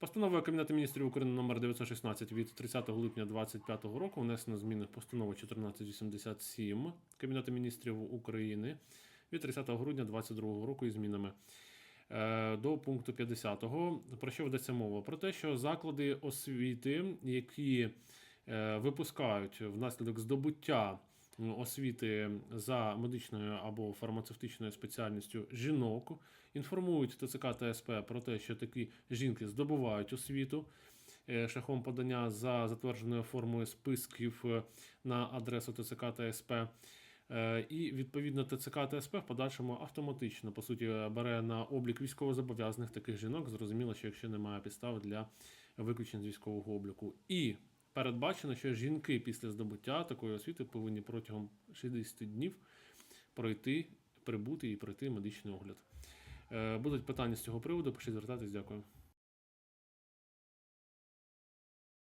Постановою Кабінету міністрів України номер 916 від 30 липня 2025 року внесено зміни в постанову 1487 Кабінету міністрів України від 30 грудня 2022 року із змінами. Е, До пункту 50. Про що ведеться мова? Про те, що заклади освіти, які е, випускають внаслідок здобуття освіти за медичною або фармацевтичною спеціальністю жінок, інформують ТЦК та СП про те, що такі жінки здобувають освіту е, шляхом подання за затвердженою формою списків е, на адресу ТЦК та СП. Е, І відповідно ТЦК та СП в подальшому автоматично по суті бере на облік військовозобов'язаних таких жінок. Зрозуміло, що якщо немає підстав для виключень з військового обліку. І передбачено, що жінки після здобуття такої освіти повинні протягом 60 днів пройти, прибути і пройти медичний огляд. Е, Будуть питання з цього приводу, пишіть звертатись, дякую.